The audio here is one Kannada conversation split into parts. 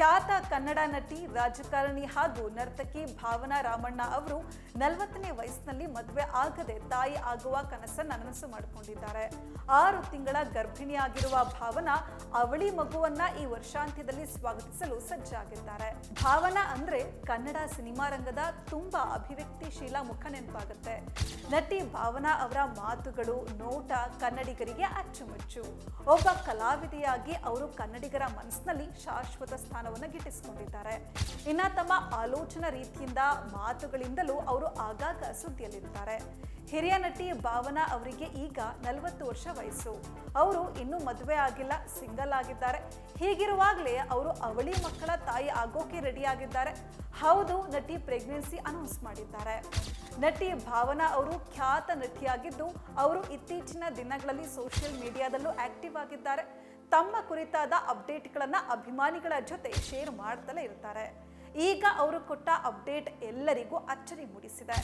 ಖ್ಯಾತ ಕನ್ನಡ ನಟಿ, ರಾಜಕಾರಣಿ ಹಾಗೂ ನರ್ತಕಿ ಭಾವನಾ ರಾಮಣ್ಣ ಅವರು ನಲವತ್ತನೇ ವಯಸ್ಸಿನಲ್ಲಿ ಮದುವೆ ಆಗದೆ ತಾಯಿ ಆಗುವ ಕನಸನ್ನ ನನಸು ಮಾಡಿಕೊಂಡಿದ್ದಾರೆ. ಆರು ತಿಂಗಳ ಗರ್ಭಿಣಿಯಾಗಿರುವ ಭಾವನಾ ಅವಳಿ ಮಗುವನ್ನ ಈ ವರ್ಷಾಂತ್ಯದಲ್ಲಿ ಸ್ವಾಗತಿಸಲು ಸಜ್ಜಾಗಿದ್ದಾರೆ ಭಾವನಾ ಅಂದ್ರೆ ಕನ್ನಡ ಸಿನಿಮಾ ರಂಗದ ತುಂಬಾ ಅಭಿವ್ಯಕ್ತಿಶೀಲ ಮುಖ ನೆನಪಾಗುತ್ತೆ. ನಟಿ ಭಾವನಾ ಅವರ ಮಾತುಗಳು, ನೋಟ ಕನ್ನಡಿಗರಿಗೆ ಅಚ್ಚುಮೆಚ್ಚು. ಒಬ್ಬ ಕಲಾವಿದೆಯಾಗಿ ಅವರು ಕನ್ನಡಿಗರ ಮನಸ್ಸಿನಲ್ಲಿ ಶಾಶ್ವತ ಸ್ಥಾನವನ್ನು ಗಿಟ್ಟಿಸಿಕೊಂಡಿದ್ದಾರೆ. ಇನ್ನ ತಮ್ಮ ಆಲೋಚನಾ ರೀತಿಯಿಂದ ಮಾತುಗಳಿಂದಲೂ ಅವರು ಆಗಾಗ ಸುದ್ದಿಯಲ್ಲಿರ್ತಾರೆ ಹಿರಿಯ ನಟಿ ಭಾವನಾ ಅವರಿಗೆ ಈಗ ನಲವತ್ತು ವರ್ಷ ವಯಸ್ಸು. ಅವರು ಇನ್ನೂ ಮದುವೆ ಆಗಿಲ್ಲ, ಸಿಂಗಲ್ ಆಗಿದ್ದಾರೆ. ಹೀಗಿರುವಾಗಲೇ ಅವರು ಅವಳಿ ಮಕ್ಕಳ ತಾಯಿ ಆಗೋಕೆ ರೆಡಿ ಆಗಿದ್ದಾರೆ ಹೌದು, ನಟಿ ಪ್ರೆಗ್ನೆನ್ಸಿ ಅನೌನ್ಸ್ ಮಾಡಿದ್ದಾರೆ. ನಟಿ ಭಾವನಾ ಅವರು ಖ್ಯಾತ ನಟಿಯಾಗಿದ್ದು, ಅವರು ಇತ್ತೀಚಿನ ದಿನಗಳಲ್ಲಿ ಸೋಷಿಯಲ್ ಮೀಡಿಯಾದಲ್ಲೂ ಆಕ್ಟಿವ್ ಆಗಿದ್ದಾರೆ. ತಮ್ಮ ಕುರಿತಾದ ಅಪ್ಡೇಟ್ಗಳನ್ನು ಅಭಿಮಾನಿಗಳ ಜೊತೆ ಶೇರ್ ಮಾಡ್ತಲೇ ಇರ್ತಾರೆ. ಈಗ ಅವರು ಕೊಟ್ಟ ಅಪ್ಡೇಟ್ ಎಲ್ಲರಿಗೂ ಅಚ್ಚರಿ ಮೂಡಿಸಿದೆ.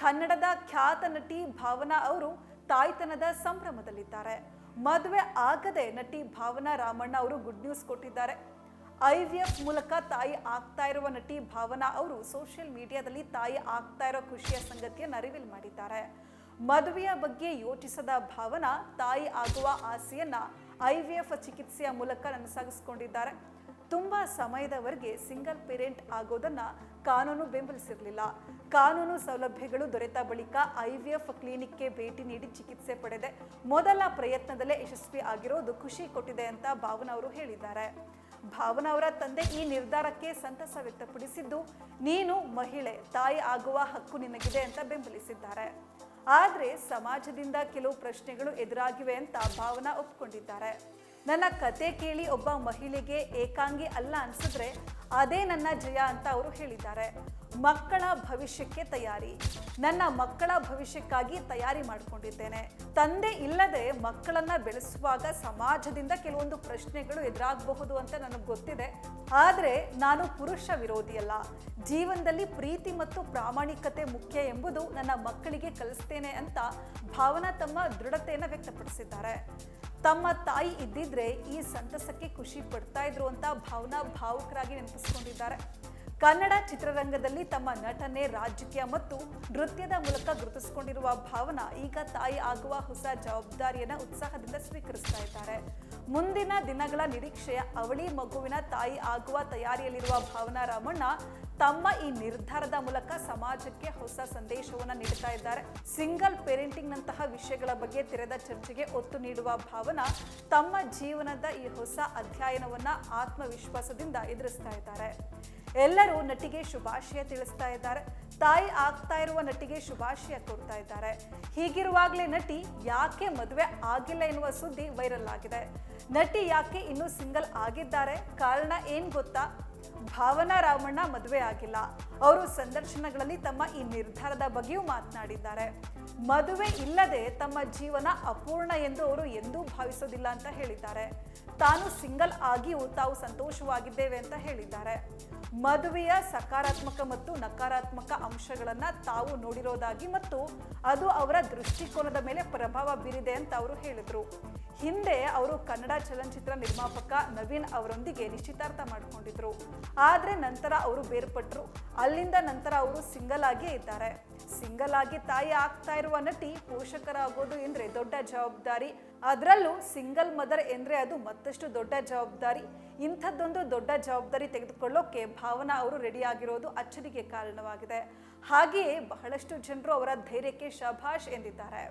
ಕನ್ನಡದ ಖ್ಯಾತ ನಟಿ ಭಾವನಾ ಅವರು ತಾಯ್ತನದ ಸಂಭ್ರಮದಲ್ಲಿದ್ದಾರೆ. ಮದುವೆ ಆಗದೆ ನಟಿ ಭಾವನಾ ರಾಮಣ್ಣ ಅವರು ಗುಡ್ ನ್ಯೂಸ್ ಕೊಟ್ಟಿದ್ದಾರೆ. ಐ ವಿ ಎಫ್ ಮೂಲಕ ತಾಯಿ ಆಗ್ತಾ ಇರುವ ನಟಿ ಭಾವನಾ ಅವರು ಸೋಷಿಯಲ್ ಮೀಡಿಯಾದಲ್ಲಿ ತಾಯಿ ಆಗ್ತಾ ಇರೋ ಖುಷಿಯ ಸಂಗತಿಯನ್ನು ರಿವೀಲ್ ಮಾಡಿದ್ದಾರೆ. ಮದುವೆಯ ಬಗ್ಗೆ ಯೋಚಿಸದ ಭಾವನಾ ತಾಯಿ ಆಗುವ ಆಸೆಯನ್ನ ಐ ವಿ ಎಫ್ ಚಿಕಿತ್ಸೆಯ ಮೂಲಕ ನನಸಾಗಿಸಿಕೊಂಡಿದ್ದಾರೆ. ತುಂಬ ಸಮಯದವರೆಗೆ ಸಿಂಗಲ್ ಪೇರೆಂಟ್ ಆಗೋದನ್ನ ಕಾನೂನು ಬೆಂಬಲಿಸಿರಲಿಲ್ಲ. ಕಾನೂನು ಸೌಲಭ್ಯಗಳು ದೊರೆತ ಬಳಿಕ ಐ ವಿ ಎಫ್ ಕ್ಲಿನಿಕ್ಗೆ ಭೇಟಿ ನೀಡಿ ಚಿಕಿತ್ಸೆ ಪಡೆದೆ. ಮೊದಲ ಪ್ರಯತ್ನದಲ್ಲೇ ಯಶಸ್ವಿ ಆಗಿರೋದು ಖುಷಿ ಕೊಟ್ಟಿದೆ ಅಂತ ಭಾವನಾ ಅವರು ಹೇಳಿದ್ದಾರೆ. ಭಾವನಾ ಅವರ ತಂದೆ ಈ ನಿರ್ಧಾರಕ್ಕೆ ಸಂತಸ ವ್ಯಕ್ತಪಡಿಸಿದ್ದು, ನೀನು ಮಹಿಳೆ, ತಾಯಿ ಆಗುವ ಹಕ್ಕು ನಿನಗಿದೆ ಅಂತ ಬೆಂಬಲಿಸಿದ್ದಾರೆ. ಆದ್ರೆ ಸಮಾಜದಿಂದ ಕೆಲವು ಪ್ರಶ್ನೆಗಳು ಎದುರಾಗಿವೆ ಅಂತ ಭಾವನಾ ಒಪ್ಪಿಕೊಂಡಿದ್ದಾರೆ ನನ್ನ ಕತೆ ಕೇಳಿ ಒಬ್ಬ ಮಹಿಳೆಗೆ ಏಕಾಂಗಿ ಅಲ್ಲ ಅನ್ಸಿದ್ರೆ ಅದೇ ನನ್ನ ಜಯ ಅಂತ ಅವರು ಹೇಳಿದ್ದಾರೆ. ಮಕ್ಕಳ ಭವಿಷ್ಯಕ್ಕೆ ತಯಾರಿ. ನನ್ನ ಮಕ್ಕಳ ಭವಿಷ್ಯಕ್ಕಾಗಿ ತಯಾರಿ ಮಾಡಿಕೊಂಡಿದ್ದೇನೆ. ತಂದೆ ಇಲ್ಲದೆ ಮಕ್ಕಳನ್ನ ಬೆಳೆಸುವಾಗ ಸಮಾಜದಿಂದ ಕೆಲವೊಂದು ಪ್ರಶ್ನೆಗಳು ಎದುರಾಗಬಹುದು ಅಂತ ನನಗೆ ಗೊತ್ತಿದೆ. ಆದರೆ ನಾನು ಪುರುಷ ವಿರೋಧಿಯಲ್ಲ ಜೀವನದಲ್ಲಿ ಪ್ರೀತಿ ಮತ್ತು ಪ್ರಾಮಾಣಿಕತೆ ಮುಖ್ಯ ಎಂಬುದು ನನ್ನ ಮಕ್ಕಳಿಗೆ ಕಲಿಸ್ತೇನೆ ಅಂತ ಭಾವನಾ ತಮ್ಮ ದೃಢತೆಯನ್ನು ವ್ಯಕ್ತಪಡಿಸಿದ್ದಾರೆ. ತಮ್ಮ ತಾಯಿ ಇದ್ದಿದ್ರೆ ಈ ಸಂತಸಕ್ಕೆ ಖುಷಿ ಪಡ್ತಾ ಇದ್ರು ಅಂತ ಭಾವನಾ ಭಾವುಕರಾಗಿ ನೆನಪಿಸ್ಕೊಂಡಿದ್ದಾರೆ. ಕನ್ನಡ ಚಿತ್ರರಂಗದಲ್ಲಿ ತಮ್ಮ ನಟನೆ, ರಾಜಕೀಯ ಮತ್ತು ನೃತ್ಯದ ಮೂಲಕ ಗುರುತಿಸಿಕೊಂಡಿರುವ ಭಾವನಾ ಈಗ ತಾಯಿ ಆಗುವ ಹೊಸ ಜವಾಬ್ದಾರಿಯನ್ನ ಉತ್ಸಾಹದಿಂದ ಸ್ವೀಕರಿಸ್ತಾ ಇದ್ದಾರೆ. ಮುಂದಿನ ದಿನಗಳ ನಿರೀಕ್ಷೆಯ ಅವಳಿ ಮಗುವಿನ ತಾಯಿ ಆಗುವ ತಯಾರಿಯಲ್ಲಿರುವ ಭಾವನಾ ರಾಮಣ್ಣ ತಮ್ಮ ಈ ನಿರ್ಧಾರದ ಮೂಲಕ ಸಮಾಜಕ್ಕೆ ಹೊಸ ಸಂದೇಶವನ್ನು ನೀಡುತ್ತಾ ಇದ್ದಾರೆ. ಸಿಂಗಲ್ ಪೇರೆಂಟಿಂಗ್ ನಂತಹ ವಿಷಯಗಳ ಬಗ್ಗೆ ತೆರೆದ ಚರ್ಚೆಗೆ ಒತ್ತು ನೀಡುವ ಭಾವನಾ ತಮ್ಮ ಜೀವನದ ಈ ಹೊಸ ಅಧ್ಯಯನವನ್ನು ಆತ್ಮವಿಶ್ವಾಸದಿಂದ ಎದುರಿಸ್ತಾ ಇದ್ದಾರೆ. ಎಲ್ಲರೂ ನಟಿಗೆ ಶುಭಾಶಯ ತಿಳಿಸ್ತಾ ಇದ್ದಾರೆ. ತಾಯಿ ಆಗ್ತಾ ಇರುವ ನಟಿಗೆ ಶುಭಾಶಯ ಕೊಡ್ತಾ ಇದ್ದಾರೆ. ಹೀಗಿರುವಾಗಲೇ ನಟಿ ಯಾಕೆ ಮದುವೆ ಆಗಿಲ್ಲ ಎನ್ನುವ ಸುದ್ದಿ ವೈರಲ್ ಆಗಿದೆ. ನಟಿ ಯಾಕೆ ಇನ್ನೂ ಸಿಂಗಲ್ ಆಗಿದ್ದಾರೆ? ಕಾರಣ ಏನ್ ಗೊತ್ತಾ? ಭಾವನಾ ರಾಮಣ್ಣ ಮದುವೆ ಆಗಿಲ್ಲ. ಅವರು ಸಂದರ್ಶನಗಳಲ್ಲಿ ತಮ್ಮ ಈ ನಿರ್ಧಾರದ ಬಗ್ಗೆಯೂ ಮಾತನಾಡಿದ್ದಾರೆ. ಮದುವೆ ಇಲ್ಲದೆ ತಮ್ಮ ಜೀವನ ಅಪೂರ್ಣ ಎಂದು ಅವರು ಎಂದೂ ಭಾವಿಸೋದಿಲ್ಲ ಅಂತ ಹೇಳಿದ್ದಾರೆ. ತಾನು ಸಿಂಗಲ್ ಆಗಿಯೂ ತಾವು ಸಂತೋಷವಾಗಿದ್ದೇವೆ ಅಂತ ಹೇಳಿದ್ದಾರೆ. ಮದುವೆಯ ಸಕಾರಾತ್ಮಕ ಮತ್ತು ನಕಾರಾತ್ಮಕ ಅಂಶಗಳನ್ನು ತಾವು ನೋಡಿರೋದಾಗಿ ಮತ್ತು ಅದು ಅವರ ದೃಷ್ಟಿಕೋನದ ಮೇಲೆ ಪ್ರಭಾವ ಬೀರಿದೆ ಅಂತ ಅವರು ಹೇಳಿದರು. ಹಿಂದೆ ಅವರು ಕನ್ನಡ ಚಲನಚಿತ್ರ ನಿರ್ಮಾಪಕ ನವೀನ್ ಅವರೊಂದಿಗೆ ನಿಶ್ಚಿತಾರ್ಥ ಮಾಡಿಕೊಂಡಿದ್ರು. ಆದರೆ ನಂತರ ಅವರು ಬೇರ್ಪಟ್ಟರು ಅಲ್ಲಿಂದ ನಂತರ ಅವರು ಸಿಂಗಲ್ ಆಗಿಯೇ ಇದ್ದಾರೆ. ಸಿಂಗಲ್ ಆಗಿ ತಾಯಿ ಆಗ್ತಾ ಇರುವ ನಟಿ ಪೋಷಕರಾಗೋದು ಎಂದ್ರೆ ದೊಡ್ಡ ಜವಾಬ್ದಾರಿ. ಅದರಲ್ಲೂ ಸಿಂಗಲ್ ಮದರ್ ಎಂದ್ರೆ ಅದು ಮತ್ತಷ್ಟು ದೊಡ್ಡ ಜವಾಬ್ದಾರಿ. ಇಂಥದ್ದೊಂದು ದೊಡ್ಡ ಜವಾಬ್ದಾರಿ ತೆಗೆದುಕೊಳ್ಳೋಕೆ ಭಾವನಾ ಅವರು ರೆಡಿ ಆಗಿರೋದು ಅಚ್ಚರಿಗೆ ಕಾರಣವಾಗಿದೆ. ಹಾಗೆಯೇ ಬಹಳಷ್ಟು ಜನರು ಅವರ ಧೈರ್ಯಕ್ಕೆ ಶಭಾಷ್ ಎಂದಿದ್ದಾರೆ.